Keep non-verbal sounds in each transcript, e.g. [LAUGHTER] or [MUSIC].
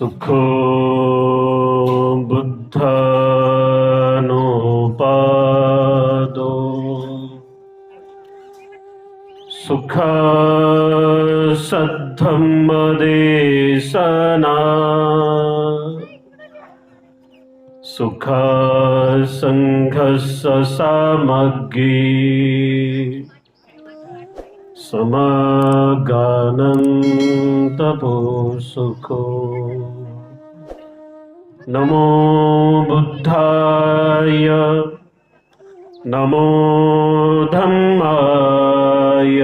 सुखो बुद्धनोपादो। सुख सद्धम्मदेशना सुख सङ्घस्य सामग्री समागानन्तपो तपो सुखो नमो बुद्धाय। नमो धम्माय।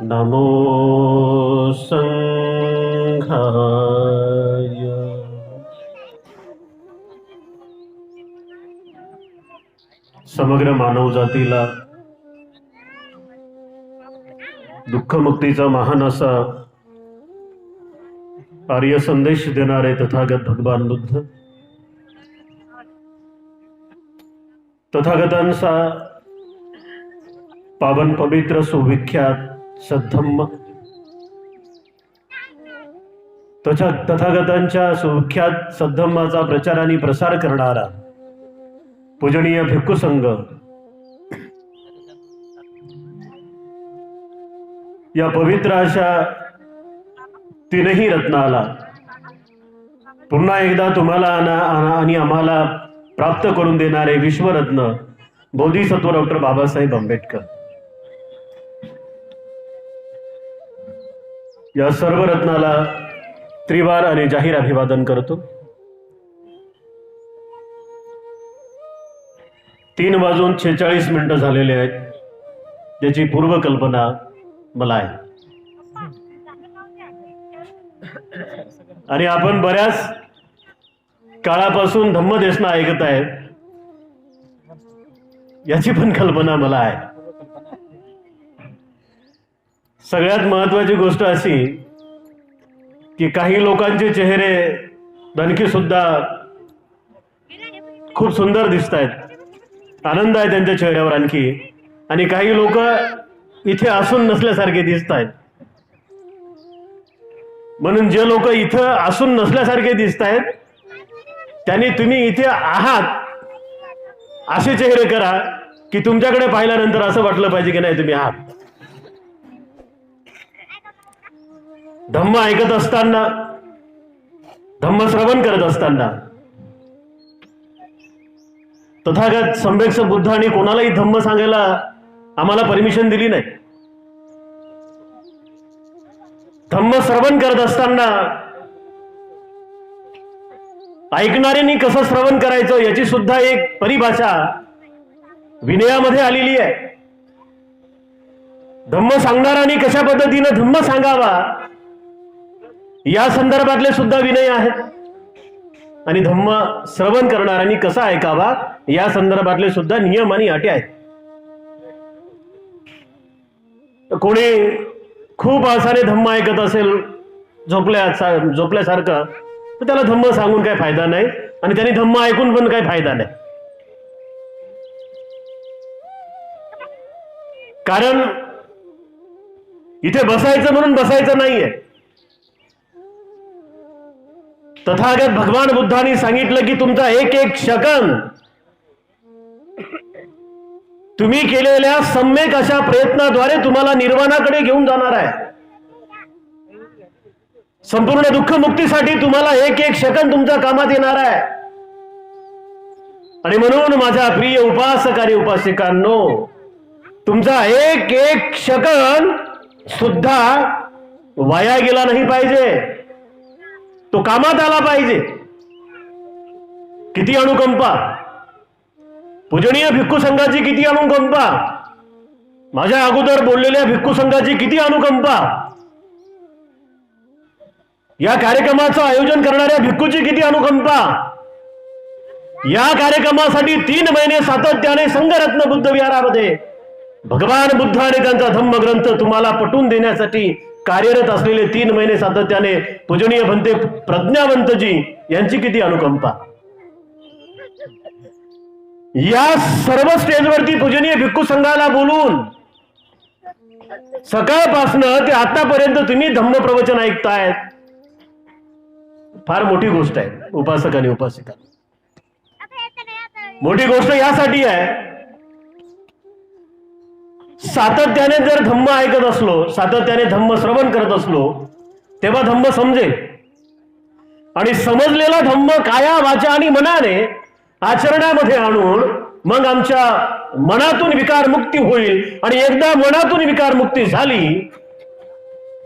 नमो संघाय। समग्र मानवजातीला दुःखमुक्तीचा महान असा आर्य संदेश देणारे तथागत भगवान बुद्ध. तथागतांचा पावन पवित्र सुविख्यात सद्धम्म. तथा तथागतांच्या सुविख्यात सद्धम्माचा प्रचार आणि प्रसार करणारा पूजनीय भिक्खू संघ. या पवित्र अशा तीनही रत्न आला पुन्हा एकदा तुम्हाला आना- आना- आणि आम्हाला प्राप्त करून देणारे विश्वरत्न बोधिसत्व डॉक्टर बाबासाहेब आंबेडकर. या सर्व रत्नाला त्रिवार आणि जाहीर अभिवादन करतो. तीन वाजून छेचाळीस मिनिटं झालेले आहेत ज्याची पूर्वकल्पना मला आहे. आणि आपण बऱ्याच काळापासून धम्मदेशना ऐकत आहे याची पण कल्पना मला आहे. सगळ्यात महत्वाची गोष्ट अशी की काही लोकांचे चेहरे धनकी सुद्धा खूप सुंदर दिसत आहेत. आनंद आहे त्यांच्या चेहऱ्यावर आणखी. आणि काही लोक इथे असून नसल्यासारखे दिसत आहेत. म्हणून जे लोक इथं असून नसल्यासारखे दिसत आहेत त्यांनी तुम्ही इथे आहात असे चेहरे करा की तुमच्याकडे पाहिल्यानंतर असं वाटलं पाहिजे की नाही तुम्ही आहात. धम्म ऐकत असताना धम्म श्रवण करत असताना तथागत संभेक्ष बुद्धाने कोणालाही धम्म सांगायला आम्हाला परमिशन दिली नाही. धम्म श्रवण करत असताना ऐकणाऱ्यांनी कसं श्रवण करायचं याची सुद्धा एक परिभाषा विनयामध्ये आलेली आहे. धम्म सांगणाऱ्यांनी कशा पद्धतीनं धम्म सांगावा या संदर्भातले सुद्धा विनय आहेत. आणि धम्म श्रवण करणाऱ्यांनी कसा ऐकावा या संदर्भातले सुद्धा नियम आणि अटी आहेत. कोणी खूप आसाने धम्म ऐकत असेल झोपल्या झोपल्यासारखं तर त्याला धम्म सांगून काही फायदा नाही आणि त्यांनी धम्म ऐकून पण काही फायदा नाही. कारण इथे बसायचं म्हणून बसायचं नाहीये. तथागत भगवान बुद्धांनी सांगितलं की तुमचा एक एक शकन तुम्ही केलेल्या सम्यक अशा प्रयत्नाद्वारे तुम्हाला निर्वाणाकडे घेऊन जाणार आहे. संपूर्ण दुःख मुक्तीसाठी तुम्हाला एक एक शकन तुमच्या कामात येणार आहे. आणि म्हणून माझ्या प्रिय उपासक आणि उपासिकांनो तुमचा एक एक शकन सुद्धा वाया गेला नाही पाहिजे. तो कामात आला पाहिजे. किती अनुकंपा. पूजनीय भिक्खू संघाची किती अनुकंपा? माझ्या अगोदर बोललेल्या भिक्खू संघाची किती अनुकंपा? या कार्यक्रमाचं आयोजन करणाऱ्या भिक्खूची किती अनुकंपा? या कार्यक्रमासाठी तीन महिने सातत्याने संघरत्न बुद्ध विहारामध्ये. भगवान बुद्ध आणि त्यांचा धम्मग्रंथ तुम्हाला पटवून देण्यासाठी कार्यरत असलेले तीन महिने सातत्याने पूजनीय भंते प्रज्ञावंतजी यांची किती अनुकंपा? या सर्व स्टेजवरती पूजनीय भिक्खू संघाला बोलून सकाळपासनं ते आतापर्यंत तुम्ही धम्म प्रवचन ऐकतायत. फार मोठी गोष्ट आहे. उपासक आणि उपासिका. मोठी गोष्ट यासाठी आहे. सातत्याने जर धम्म ऐकत असलो सातत्याने धम्म श्रवण करत असलो तेव्हा धम्म समजेल. आणि समजलेला धम्म काया वाचा आणि मनाने आचरणामध्ये आणून मग आमच्या मनातून विकार मुक्ती होईल आणि एकदा मनातून विकार मुक्ती झाली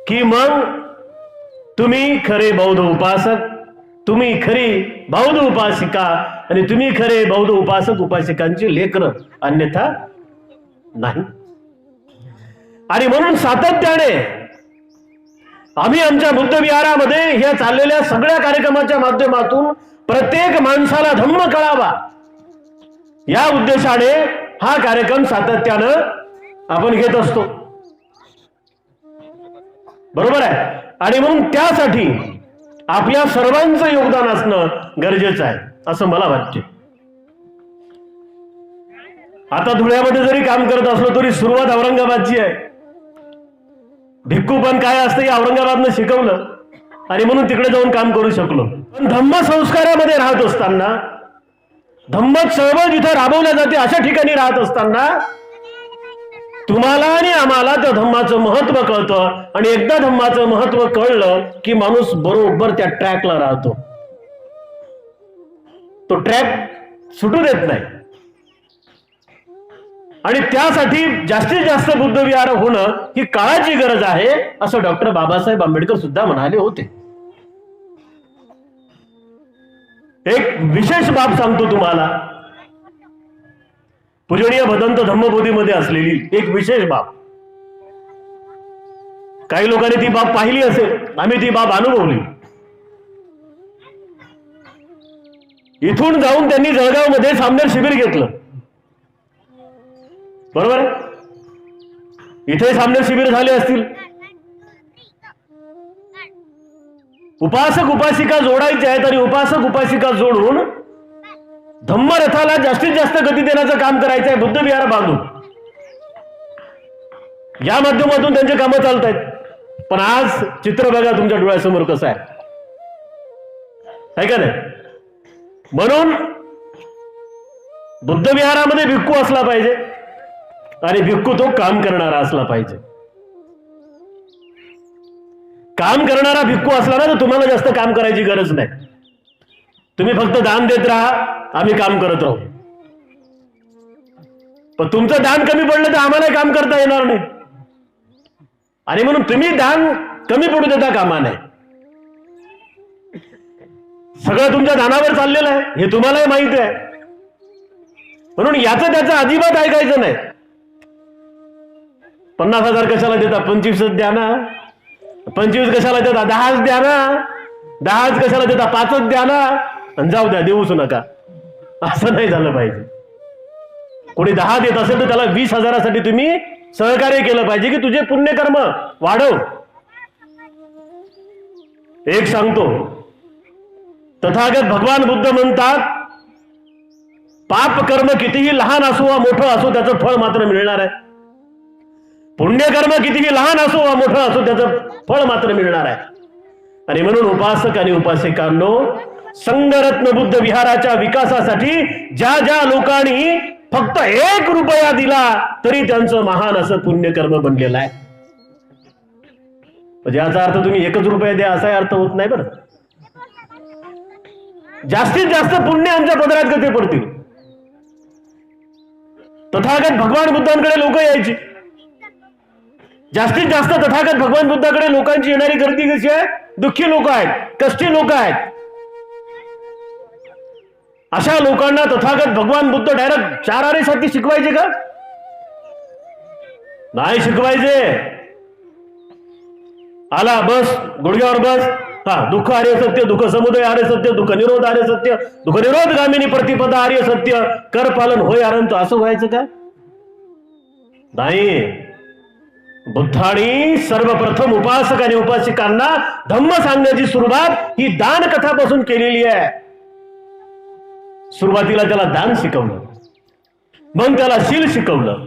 की मग तुम्ही खरे बौद्ध उपासक तुम्ही खरी बौद्ध उपासिका आणि तुम्ही खरे बौद्ध उपासक उपासिकांची लेकर अन्यथा नाही. आणि म्हणून सातत्याने आम्ही आमच्या बुद्ध विहारामध्ये ह्या चाललेल्या सगळ्या कार्यक्रमाच्या माध्यमातून प्रत्येक माणसाला धम्म कळावा. या उद्देशाने हा कार्यक्रम सातत्यानं आपण घेत असतो. बरोबर आहे? आणि म्हणून त्यासाठी आपल्या सर्वांचं योगदान असणं गरजेचं आहे असं मला वाटते. आता धुळ्यामध्ये जरी काम करत असलो तरी सुरुवात औरंगाबादची आहे. भिक्कू पण काय असतं हे औरंगाबादनं शिकवलं. आणि म्हणून तिकडे जाऊन काम करू शकलो. पण धम्म संस्कारामध्ये राहत असताना धम्म चळवळ जिथे राबवल्या जाते अशा ठिकाणी राहत असताना तुम्हाला आणि आम्हाला त्या धम्माचं महत्त्व कळतं. आणि एकदा धम्माचं महत्त्व कळलं की माणूस बरोबर त्या ट्रॅकला राहतो. तो ट्रॅक सुटू देत नाही. आणि त्यासाठी जास्तीत जास्त बुद्ध विहार होणं ही काळाची गरज आहे असं डॉक्टर बाबासाहेब आंबेडकर सुद्धा म्हणाले होते. एक विशेष बाब सांगतो तुम्हाला. पूजनीय भदंत धम्मबोधीमध्ये असलेली एक विशेष बाब. काही लोकांनी ती बाब पाहिली असेल आम्ही ती बाब अनुभवली. इथून जाऊन त्यांनी जळगावमध्ये सामनेर शिबिर घेतलं. बरोबर इथे सामने शिबिर झाले असतील. उपासक उपासिका जोडायचे आहेत आणि उपासक उपासिका जोडून धम्मरथाला जास्तीत जास्त गती देण्याचं काम करायचं आहे बुद्ध विहार बांधून. या माध्यमातून त्यांचे कामं चालत आहेत पण आज चित्र बघा तुमच्या डोळ्यासमोर कसं आहे. आहे का नाही? म्हणून बुद्ध विहारामध्ये भिक्खू असला पाहिजे. आणि भिक्खू तो काम करणारा असला पाहिजे. काम करणारा भिक्खू असला ना तर तुम्हाला जास्त काम करायची गरज नाही. तुम्ही फक्त दान देत राहा आम्ही काम करत राहू. पण तुमचं दान कमी पडलं तर आम्हाला काम करता येणार नाही. आणि म्हणून तुम्ही दान कमी पडू देता कामा नाही सगळं तुमच्या दानावर चाललेलं आहे हे तुम्हालाही माहिती आहे. म्हणून याचं त्याचं अजिबात ऐकायचं नाही. पन्नास हजार कशाला देता? पंचवीसच द्या ना. पंचवीस कशाला देता? दहाच द्या ना. दहाच कशाला देता? पाचच द्या ना. आणि जाऊ द्या देऊच नका. असं नाही झालं पाहिजे. कोणी दहा देत असेल तर त्याला वीस हजारासाठी तुम्ही सहकार्य केलं पाहिजे की तुझे पुण्यकर्म वाढव. एक सांगतो. तथागत भगवान बुद्ध म्हणतात पाप कर्म कितीही लहान असो वा मोठं असो त्याचं फळ मात्र मिळणार आहे. पुण्यकर्म कितीही लहान असो वा मोठं असो त्याचं फळ मात्र मिळणार आहे. आणि म्हणून उपासक आणि उपासिकांनो संगरत्न बुद्ध विहाराच्या विकासासाठी ज्या ज्या लोकांनी फक्त एक रुपया दिला तरी त्यांचं महान असं पुण्यकर्म बनलेलं आहे. म्हणजे याचा अर्थ तुम्ही एकच रुपया द्या असाही अर्थ होत नाही बरं. जास्तीत जास्त पुण्य आमच्या पदरात कधी पडतील. तथागत भगवान बुद्धांकडे लोक यायची. जास्तीत जास्त तथागत भगवान बुद्धाकडे लोकांची येणारी गर्दी कशी आहे? दुःखी लोक आहेत कष्टी लोक आहेत. अशा लोकांना तथागत भगवान बुद्ध डायरेक्ट चार आरे साठी शिकवायचे का? नाही शिकवायचे. आला बस गुडघ्यावर बस. हा दुःख आर्य सत्य दुःख समुदय आर्य सत्य दुःख निरोध आर्य सत्य दुःख निरोध गामिनी प्रतिपदा आर्य सत्य कर पालन होय आरंत असं व्हायचं का? नाही. बुद्धाने सर्वप्रथम उपासक आणि उपासिकांना धम्म सांगण्याची सुरुवात ही दान कथापासून केलेली आहे. सुरुवातीला त्याला दान शिकवलं. मग त्याला शील शिकवलं.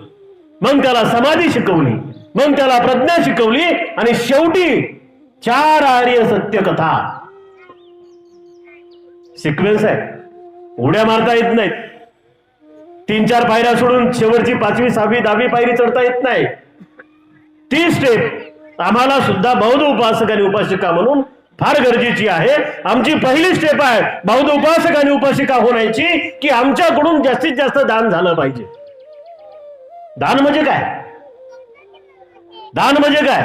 मग त्याला समाधी शिकवली. मग त्याला प्रज्ञा शिकवली आणि शेवटी चार आर्य सत्य कथा सिक्वेन्स आहे. उड्या मारता येत नाहीत. तीन चार पायऱ्या सोडून शेवटची पाचवी सहावी दहावी पायरी चढता येत नाही. ती. स्टेप आम्हाला सुद्धा बौद्ध उपासक आणि उपासिका म्हणून फार गरजेची आहे. आमची पहिली स्टेप आहे बौद्ध उपासक आणि उपासिका होण्याची की आमच्याकडून जास्तीत जास्त दान झालं पाहिजे. दान म्हणजे काय? दान म्हणजे काय?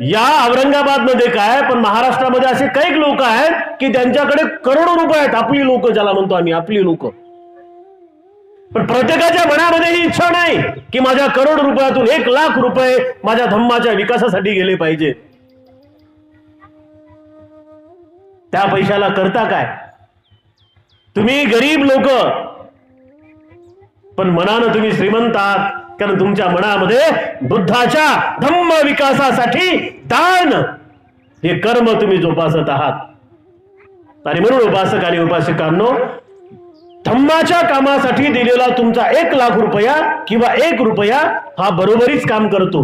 या औरंगाबादमध्ये काय पण महाराष्ट्रामध्ये असे काही लोक आहेत की त्यांच्याकडे करोडो रुपये आहेत. आपली लोक ज्याला म्हणतो आम्ही आपली लोक. पण प्रत्येकाच्या मनामध्ये ही इच्छा नाही की माझ्या करोड रुपयातून एक लाख रुपये माझ्या धम्माच्या विकासासाठी गेले पाहिजे. त्या पैशाला करता काय? तुम्ही गरीब लोक पण मनानं तुम्ही श्रीमंत आहात कारण तुमच्या मनामध्ये बुद्धाच्या धम्म विकासासाठी दान हे कर्म तुम्ही जोपासत आहात. आणि म्हणून उपासक आणि उपासिकांनो धम्माच्या कामासाठी दिलेला तुमचा एक लाख रुपया किंवा एक रुपया हा बरोबरीच काम करतो.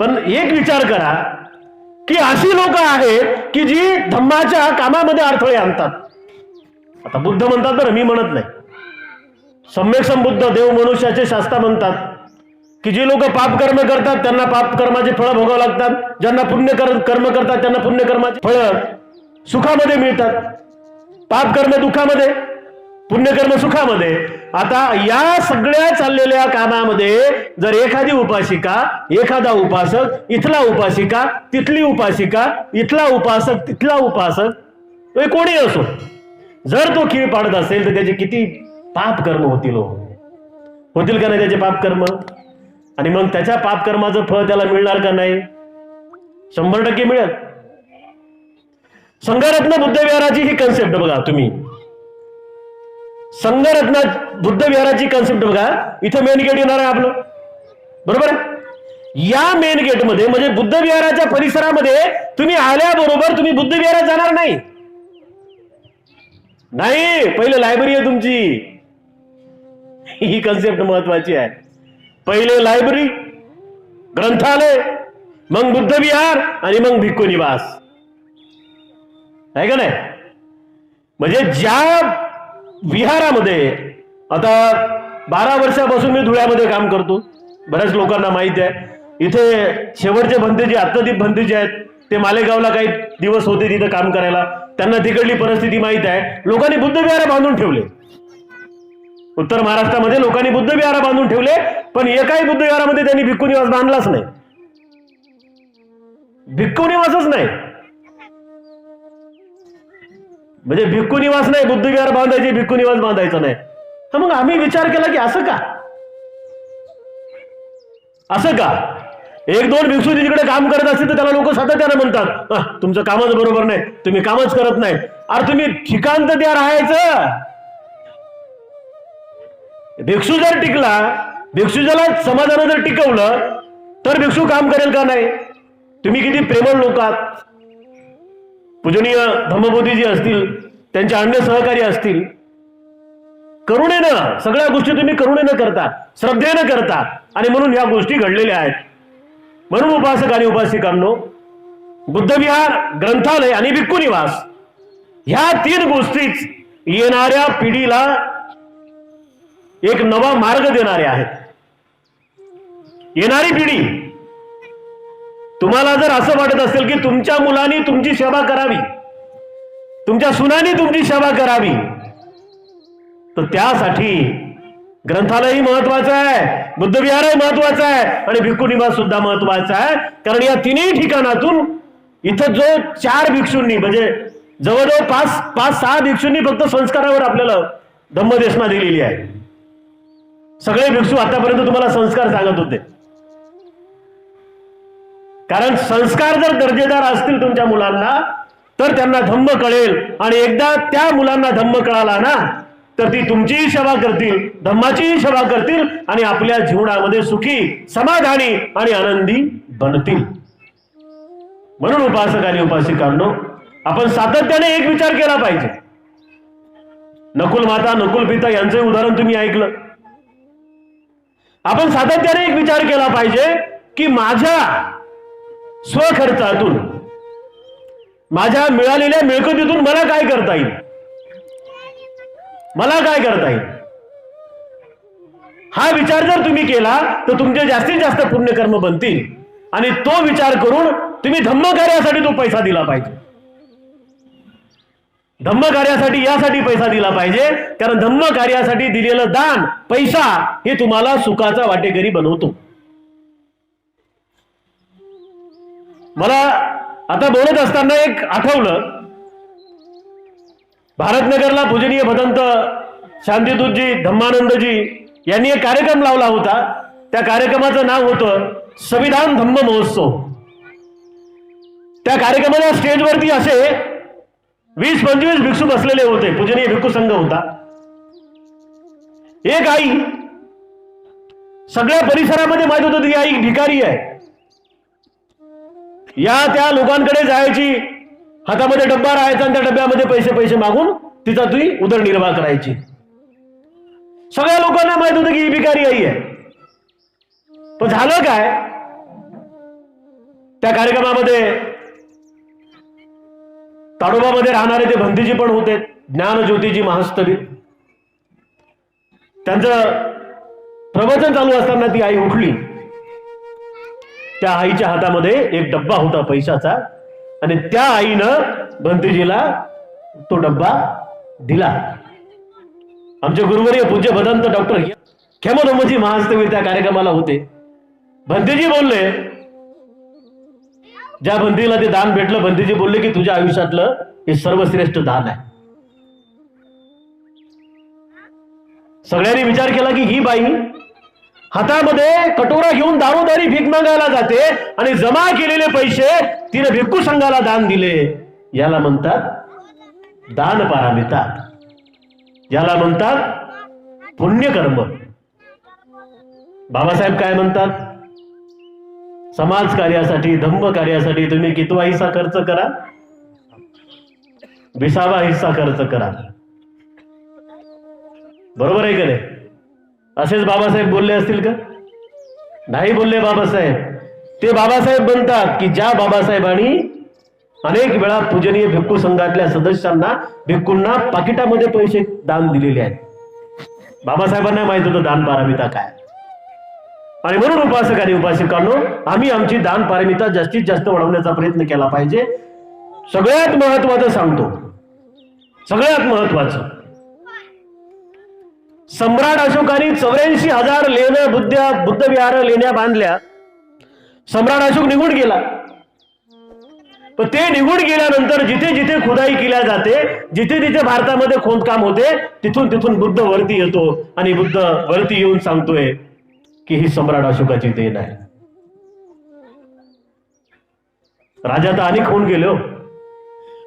पण एक विचार करा की अशी लोक आहेत की जी धम्माच्या कामामध्ये अडथळे आणतात. आता बुद्ध म्हणतात बरं मी म्हणत नाही. सम्यक संबुद्ध देव मनुष्याचे शास्त्र म्हणतात की जी लोक पाप कर्म करतात त्यांना पाप कर्माचे फळं भोगावं लागतात. ज्यांना पुण्य कर्म करतात त्यांना पुण्य कर्माचे फळं सुखामध्ये मिळतात. पाप कर्म दुःखामध्ये पुण्यकर्म सुखामध्ये. आता या सगळ्या चाललेल्या कामामध्ये जर एखादी उपासिका एखादा उपासक इथला उपासिका तिथली उपासिका इथला उपासक तिथला उपासक तो कोणी असो? जर तो खीळ पाडत असेल तर त्याचे किती पाप कर्म होतील हो. होतील का नाही त्याचे पाप कर्म? आणि मग त्याच्या पाप कर्माचं फळ त्याला मिळणार का नाही? शंभर टक्के मिळेल. संघरत्न बुद्धविहाराची ही कन्सेप्ट बघा तुम्ही. संघरत्न बुद्धविहाराची कन्सेप्ट बघा. इथं मेन गेट येणार आहे आपलं. बरोबर आहे? या मेन गेटमध्ये म्हणजे बुद्ध विहाराच्या परिसरामध्ये तुम्ही आल्याबरोबर तुम्ही बुद्ध विहारात जाणार नाही. नाही पहिले लायब्ररी आहे तुमची. ही कन्सेप्ट महत्वाची आहे. पहिले लायब्ररी ग्रंथालय मग बुद्ध विहार आणि मग भिक्खू निवास आहे का नाही? म्हणजे ज्या विहारामध्ये आता बारा वर्षापासून मी धुळ्यामध्ये काम करतो. बऱ्याच लोकांना माहिती आहे. इथे शेवटचे भंते जे आत्मदीप भंते जे आहेत ते मालेगावला काही दिवस होते तिथं काम करायला. त्यांना तिकडली परिस्थिती माहीत आहे. लोकांनी बुद्धविहार बांधून ठेवले. उत्तर महाराष्ट्रामध्ये लोकांनी बुद्धविहार बांधून ठेवले पण एकाही बुद्ध विहारामध्ये त्यांनी भिक्खू निवास बांधलाच नाही. भिक्खू निवासच नाही. म्हणजे भिक्खू निवास नाही बुद्धविहार बांधायचे भिक्खू निवास बांधायचा नाही. तर मग आम्ही विचार केला की असं का? असं का? एक दोन भिक्षू तिकडे काम करत असतील तर त्याला लोक सातत्यानं म्हणतात तुमचं कामच बरोबर नाही तुम्ही कामच करत नाही. अरे तुम्ही ठिकाण तर त्या राहायचं. भिक्षू जर टिकला भिक्षू ज्याला समाजानं जर टिकवलं तर भिक्षू काम करेल का नाही? तुम्ही किती प्रेमळ लोक आहात. पूजनीय धम्मबोधीजी असतील त्यांचे अन्य सहकारी असतील करुणेनं सगळ्या गोष्टी तुम्ही करुणेनं करता श्रद्धेनं करता आणि म्हणून ह्या गोष्टी घडलेल्या आहेत. म्हणून उपासक आणि उपासिकांनो बुद्धविहार ग्रंथालय आणि भिक्खू निवास ह्या तीन गोष्टीच येणाऱ्या पिढीला एक नवा मार्ग देणारे आहेत. येणारी पिढी तुम्हाला जर असं वाटत असेल की तुमच्या मुलांनी तुमची सेवा करावी तुमच्या सुनानी तुमची सेवा करावी तर त्यासाठी ग्रंथालयही महत्वाचं आहे बुद्धविहारही महत्वाचं आहे आणि भिक्खू निवास सुद्धा महत्त्वाचा आहे. कारण या तिन्ही ठिकाणातून इथं जो चार भिक्षूंनी म्हणजे जवळजवळ पाच पाच सहा भिक्षूंनी फक्त संस्कारावर आपल्याला धम्मदेशना दिलेली आहे. सगळे भिक्षू आतापर्यंत तुम्हाला संस्कार सांगत होते. कारण संस्कार जर दर्जेदार असतील तुमच्या मुलांना तर त्यांना धम्म कळेल. आणि एकदा त्या मुलांना धम्म कळाला ना तर ती तुमचीही सेवा करतील धम्माचीही सेवा करतील आणि आपल्या जीवनामध्ये सुखी समाधानी आणि आनंदी बनतील. म्हणून उपासक आणि उपासिकांनो आपण सातत्याने एक विचार केला पाहिजे. नकुल माता नकुल पिता यांचे उदाहरण तुम्ही ऐकलं. आपण सातत्याने एक विचार केला पाहिजे की माझ्या स्वखर्चातून माझ्या मिळालेल्या मिळकतीतून मला काय करता येईल? मला काय करता येईल? हा विचार जर तुम्ही केला तर तुमचे जास्तीत जास्त पुण्यकर्म बनतील. आणि तो विचार करून तुम्ही धम्मकार्यासाठी तो पैसा दिला पाहिजे. धम्मकार्यासाठी यासाठी पैसा दिला पाहिजे कारण धम्मकार्यासाठी दिलेलं दान पैसा हे तुम्हाला सुखाचा वाटेकरी बनवतो. मला आता बोलत असताना एक आठवलं. भारतनगरला पूजनीय भदंत शांतिदूतजी धम्मानंदजी यांनी एक कार्यक्रम लावला होता. त्या कार्यक्रमाचं नाव होतं संविधान धम्म महोत्सव. त्या कार्यक्रमाच्या स्टेजवरती असे वीस पंचवीस भिक्षू बसलेले होते. पूजनीय भिक्खू संघ होता. एक आई सगळ्या परिसरामध्ये माहीत होतं ती आई भिकारी आहे. या त्या लोकांकडे जायची हातामध्ये डब्बा राहायचा आणि त्या डब्यामध्ये पैसे पैसे मागून तिचा तुम्ही उदरनिर्वाह करायची. सगळ्या लोकांना माहीत होतं की ही भिकारी आई आहे. पण झालं काय? त्या कार्यक्रमामध्ये ताडोबामध्ये राहणारे ते भंतीजी पण होते ज्ञान ज्योतिजी महास्तरी. त्यांचं प्रवचन चालू असताना ती आई उठली. त्या आईच्या हातामध्ये एक डब्बा होता पैशाचा. आणि त्या आईनं भंतीजीला तो डब्बा दिला. आमचे गुरुवर्य पूज्य भदंत डॉक्टर खेमनोमजी महास्तवी त्या कार्यक्रमाला होते. भंतीजी बोलले ज्या भंतीला ते दान भेटलं भंतीजी बोलले की तुझ्या आयुष्यातलं हे सर्वश्रेष्ठ दान आहे. सगळ्यांनी विचार केला की ही बाई हातामध्ये कटोरा घेऊन दारोदारी भीक मागायला जाते आणि जमा केलेले पैसे तिने भिक्खू संघाला दान दिले. याला म्हणतात दान पारामिता. याला म्हणतात पुण्यकर्म. बाबासाहेब काय म्हणतात? समाज कार्यासाठी धम्म कार्यासाठी तुम्ही कितवा हिस्सा खर्च करा? विसावा हिस्सा खर्च करा. बरोबर आहे का नाही? असेच बाबासाहेब बोलले असतील का? नाही बोलले बाबासाहेब. ते बाबासाहेब म्हणतात की ज्या बाबासाहेबांनी अनेक वेळा पूजनीय भिक्खू संघातल्या सदस्यांना भिक्खूंना पाकिटामध्ये पैसे दान दिलेले आहेत. बाबासाहेबांना माहीत होतं दान पारमिता काय. आणि म्हणून उपासक आणि उपासिकांनो आम्ही आमची दान पारमिता जास्तीत जास्त वाढवण्याचा प्रयत्न केला पाहिजे. सगळ्यात महत्वाचं सांगतो. सगळ्यात महत्वाचं सम्राट अशोकाने चौऱ्याऐंशी हजार लेण्या बुद्ध बुद्ध विहार लेण्या बांधल्या. सम्राट अशोक निघून गेला. पण ते निघून गेल्यानंतर जिथे जिथे खुदाई केल्या जाते जिथे जिथे भारतामध्ये खोदकाम होते तिथून तिथून बुद्ध वरती येतो आणि बुद्ध वरती येऊन सांगतोय की ही सम्राट अशोकाची देण आहे. राजा तर अनेक होऊन गेलो हो.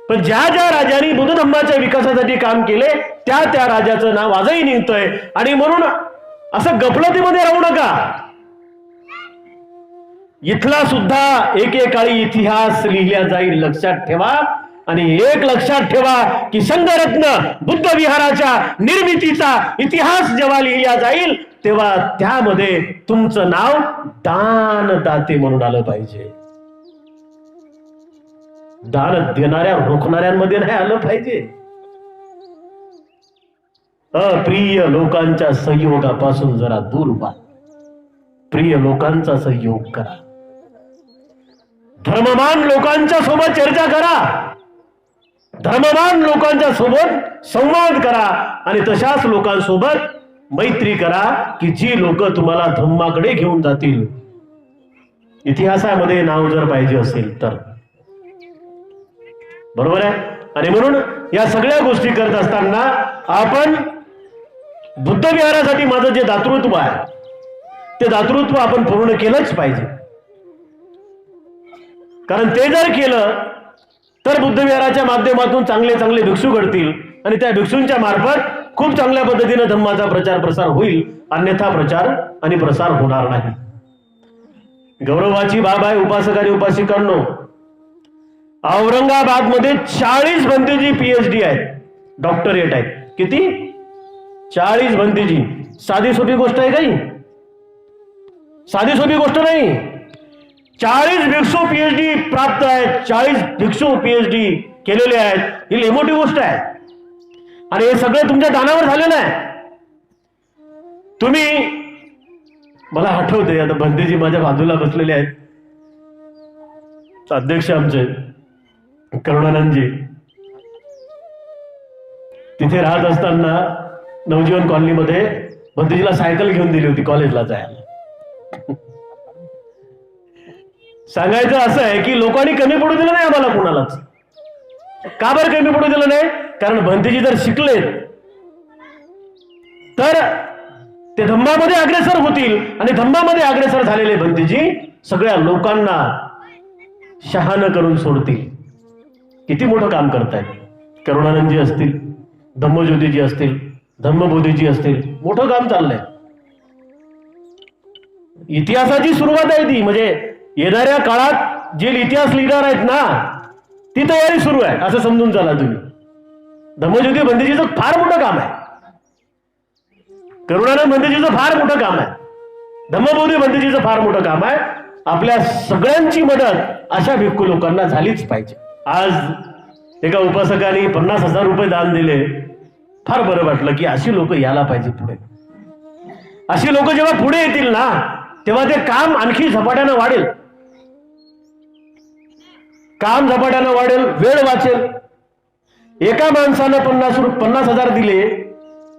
पण ज्या ज्या राजांनी बुद्धधम्माच्या विकासासाठी काम केले त्या त्या राजाचं नाव आजही निघतंय. आणि म्हणून असं गफलतीमध्ये राहू नका. इथला सुद्धा एकेकाळी इतिहास लिहिला जाईल लक्षात ठेवा. आणि एक लक्षात ठेवा की संघरत्न बुद्ध विहाराच्या निर्मितीचा इतिहास जेव्हा लिहिला जाईल तेव्हा त्यामध्ये तुमचं नाव दानदाते म्हणून आलं पाहिजे. दान देणाऱ्या रोखणाऱ्यांमध्ये नाही आलं पाहिजे. अप्रिय लोकांच्या संयोगापासून जरा दूर व्हा प्रिय लोकांचा सहयोग करा. धर्ममान लोकांच्या सोबत चर्चा करा. धर्ममान लोकांच्या सोबत संवाद करा आणि तशाच लोकांसोबत मैत्री करा की जी लोक तुम्हाला धम्माकडे घेऊन जातील. इतिहासामध्ये नाव जर पाहिजे असेल तर. बरोबर आहे? आणि म्हणून या सगळ्या गोष्टी करत असताना आपण बुद्ध विहारासाठी माझं जे दातृत्व आहे ते दातृत्व आपण पूर्ण केलंच पाहिजे. कारण ते जर केलं तर बुद्ध विहाराच्या माध्यमातून चांगले चांगले भिक्षू घडतील आणि त्या भिक्षूंच्या मार्फत खूप चांगल्या पद्धतीने धम्माचा प्रचार प्रसार होईल अन्यथा प्रचार आणि प्रसार होणार नाही. गौरवाची बाब आहे उपासक आणि उपासिकांनो औरंगाबादमध्ये चाळीस बंदीजी पीएचडी आहेत. डॉक्टरेट आहेत. किती? चाळीस बंदीजी साधी सोपी गोष्ट आहे काही साधी सोपी गोष्ट नाही. चाळीस भिक्षू पीएचडी प्राप्त आहेत. चाळीस भिक्षू पीएचडी केलेले आहेत. ही लई मोठी गोष्ट आहे. आणि हे सगळं तुमच्या दानावर झालेलं आहे तुम्ही मला आठवते आता बंदेजी माझ्या बाजूला बसलेले आहेत. अध्यक्ष आमचे. करुणानंदजी. तिथे राहत असताना नवजीवन कॉलनीमध्ये भंतीजीला सायकल घेऊन दिली होती कॉलेजला जायला. सांगायचं असं आहे की लोकांनी कमी पडू दिलं नाही आम्हाला कुणालाच. का बरं कमी पडू दिलं नाही? कारण भंतीजी जर शिकले तर ते धम्मामध्ये अग्रेसर होतील. आणि धम्मामध्ये अग्रेसर झालेले भंतीजी सगळ्या लोकांना शहाणं करून सोडतील. किती मोठं काम करतायत? करुणानंदजी असतील धम्मज्योतीजी असतील धम्मबोधीजी असतील मोठं काम चाललंय. इतिहासाची सुरुवात आहे ती म्हणजे येणाऱ्या काळात जे इतिहास लिहिणार आहेत ना ती तयारी सुरू आहे असं समजून चाला तुम्ही. धम्मज्योती बंदीजीचं फार मोठं काम आहे. करुणानंद बंदीजीचं फार मोठं काम आहे. धम्मबोधी बंदीजीचं फार मोठं काम आहे. आपल्या सगळ्यांची मदत अशा भिक्खू लोकांना झालीच पाहिजे. आज एका उपासकाने पन्नास हजार रुपये दान दिले. फार बरं वाटलं की अशी लोक यायला पाहिजे पुढे. अशी लोक जेव्हा पुढे येतील ना तेव्हा ते काम आणखी झपाट्यानं वाढेल. काम झपाट्यानं वाढेल वेळ वाचेल. एका माणसानं पन्नास पन्नास हजार दिले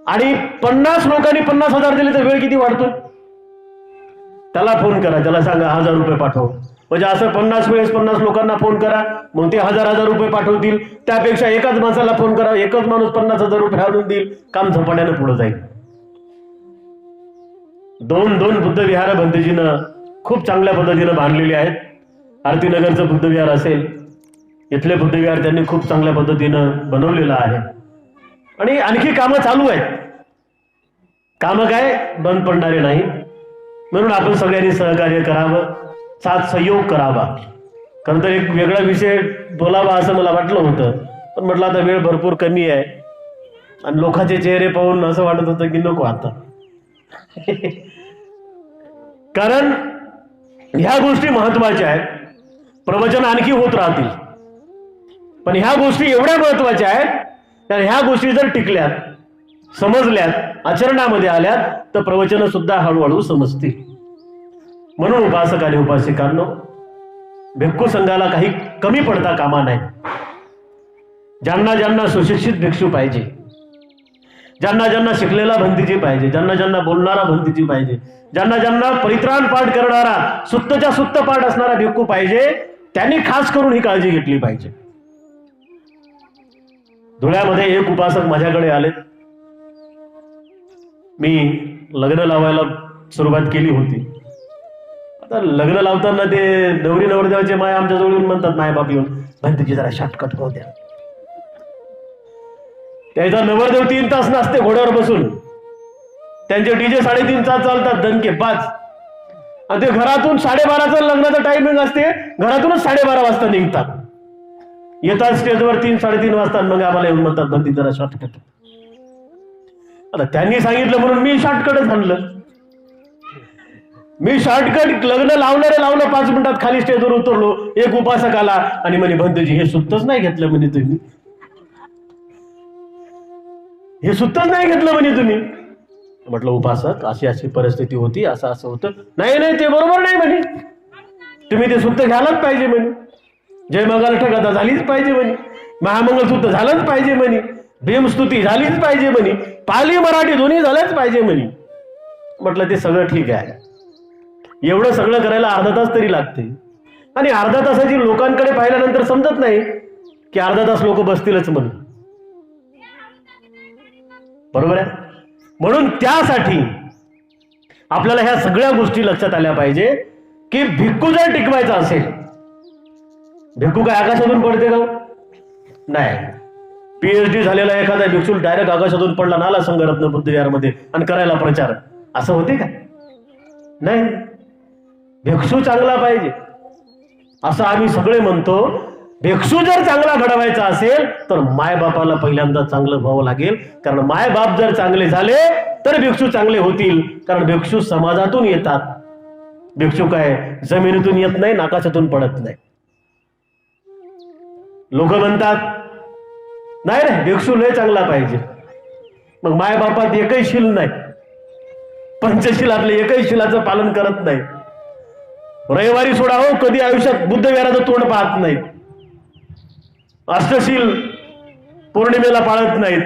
आणि पन्नास लोकांनी पन्नास हजार दिले तर वेळ किती वाढतो? त्याला फोन करा त्याला सांगा हजार रुपये पाठव. म्हणजे असं पन्नास वेळेस पन्नास लोकांना फोन करा मग ते हजार हजार रुपये पाठवतील. त्यापेक्षा एकाच माणसाला फोन करा एकच माणूस पन्नास हजार रुपये आणून देईल काम झपाट्यानं पुढे जाईल. दोन दोन बुद्ध विहार खूप चांगल्या पद्धतीनं बांधलेली आहेत. आरतीनगरचं बुद्ध विहार असेल इथले बुद्धविहार त्यांनी खूप चांगल्या पद्धतीनं बनवलेलं आहे. आणि आणखी कामं चालू आहेत. कामं काय? बंद पडणारे नाही म्हणून आपण सगळ्यांनी सहकार्य करावं. साथ सहयोग करावा. खरं तर एक वेगळा विषय बोलावा असं मला वाटलं होतं. पण म्हटलं आता वेळ भरपूर कमी आहे. आणि लोकांचे चेहरे पाहून असं वाटत होतं की नको आता. [LAUGHS] कारण ह्या गोष्टी महत्त्वाच्या आहेत. प्रवचन आणखी होत राहतील. पण ह्या गोष्टी एवढ्या महत्त्वाच्या आहेत तर ह्या गोष्टी जर टिकल्यात समजल्यात आचरणामध्ये आल्यात तर प्रवचन सुद्धा हळूहळू समजतील. म्हणून उपासक आणि उपासिकांनो भिक्खू संघाला काही कमी पडता कामा नाही ज्यांना ज्यांना सुशिक्षित भिक्षू पाहिजे ज्यांना ज्यांना शिकलेला भंतीजी पाहिजे ज्यांना ज्यांना बोलणारा भंतीजी पाहिजे ज्यांना ज्यांना परित्राण पाठ करणारा सुत्तच्या सुत्त पाठ असणारा भिक्खू पाहिजे त्यांनी खास करून ही काळजी घेतली पाहिजे. धुळ्यामध्ये एक उपासक माझ्याकडे आले मी लग्न लावायला सुरुवात केली होती. आता लग्न लावताना ते नवरी नवरदेवाचे माय आमच्याजवळ येऊन म्हणतात माय बाप येऊन. भंतीची जरा शॉर्टकट होऊ द्या. त्याचा नवरदेव तीन तास नसते घोड्यावर बसून. त्यांचे डीजे साडेतीन तास चालतात दणके पाच. आणि ते घरातून साडेबाराचं लग्नाचं टायमिंग असते घरातूनच साडेबारा वाजता निघतात. येतात स्टेजवर तीन साडेतीन वाजता मग आम्हाला येऊन म्हणतात बंदी जरा शॉर्टकट आता त्यांनी सांगितलं म्हणून मी शॉर्टकटच आणलं. मी शॉर्टकट लग्न लावणारे लावलं पाच मिनिटात खाली स्टेजवर उतरलो एक उपासक आला आणि म्हणे भंतेजी हे सुत्तच नाही घेतलं म्हणे तुम्ही. हे सुत्तच नाही घेतलं म्हणे तुम्ही. म्हटलं उपासक अशी अशी परिस्थिती होती असं असं होतं. नाही नाही ते बरोबर नाही म्हणे. तुम्ही ते सुत्त घ्यायलाच पाहिजे म्हणे. जय मंगल ठगता झालीच पाहिजे म्हणे. महामंगलसूत्र झालंच पाहिजे म्हणे. भीमस्तुती झालीच पाहिजे म्हणे. पाली मराठी दोन्ही झाल्याच पाहिजे म्हणे. म्हटलं ते सगळं ठीक आहे. एवढं सगळं करायला अर्धा तास तरी लागते. आणि अर्धा तासाची लोकांकडे पाहिल्यानंतर समजत नाही की अर्धा तास लोक बसतीलच म्हणून. बरोबर आहे? म्हणून त्यासाठी आपल्याला ह्या सगळ्या गोष्टी लक्षात आल्या पाहिजे की भिक्कू जर टिकवायचा असेल भिक्कू काय आकाशातून पडते का हो? नाही. पीएचडी झालेला एखादा भिक्षू डायरेक्ट आकाशातून पडला नाला संघरत्न बुद्धविहारमध्ये आणि करायला प्रचार. असं होते का? नाही. भिक्षू चांगला पाहिजे. असं आम्ही सगळे म्हणतो भिक्षू जर चांगला घडवायचा असेल तर मायबापाला पहिल्यांदा चांगलं व्हावं लागेल. कारण मायबाप जर चांगले झाले तर भिक्षू चांगले होतील. कारण भिक्षू समाजातून येतात. भिक्षू काय जमिनीतून येत नाही नाकाशातून पडत नाही. लोक म्हणतात नाही रे भिक्षू लय चांगला पाहिजे. मग मायबापात एकही शिल नाही. पंचशिलातले एकही शिलाचं पालन करत नाही. रविवारी सोडा हो कधी आयुष्यात बुद्ध विहाराचं तोंड पाहत नाहीत. अष्टशील पौर्णिमेला पाळत नाहीत.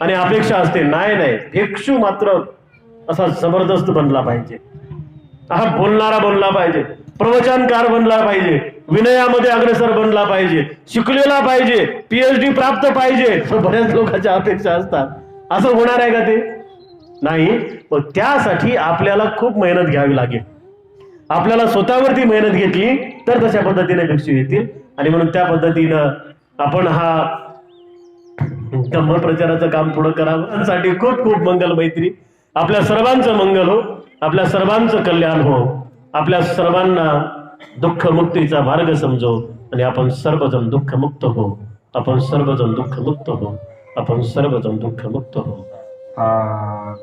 आणि अपेक्षा असते नाही नाही भिक्षू मात्र असा जबरदस्त बनला पाहिजे. हा बोलणारा बनला पाहिजे. प्रवचनकार बनला पाहिजे. विनयामध्ये अग्रेसर बनला पाहिजे. शिकलेला पाहिजे. पीएचडी प्राप्त पाहिजे. बऱ्याच लोकांच्या अपेक्षा असतात. असं होणार आहे का ते? नाही. मग त्यासाठी आपल्याला खूप मेहनत घ्यावी लागेल. आपल्याला स्वतःवरती मेहनत घेतली तर तशा पद्धतीने भिक्षू येतील. आणि म्हणून त्या पद्धतीनं आपण हा धम्म प्रचाराचं काम पुढं करावं. साठी खूप खूप मंगल मैत्री. आपल्या सर्वांचं मंगल हो. आपल्या सर्वांचं कल्याण हो. आपल्या सर्वांना दुःख मुक्तीचा मार्ग समजो. आणि आपण सर्वजण दुःखमुक्त हो. आपण सर्वजण दुःखमुक्त हो. आपण सर्वजण दुःखमुक्त हो. हा.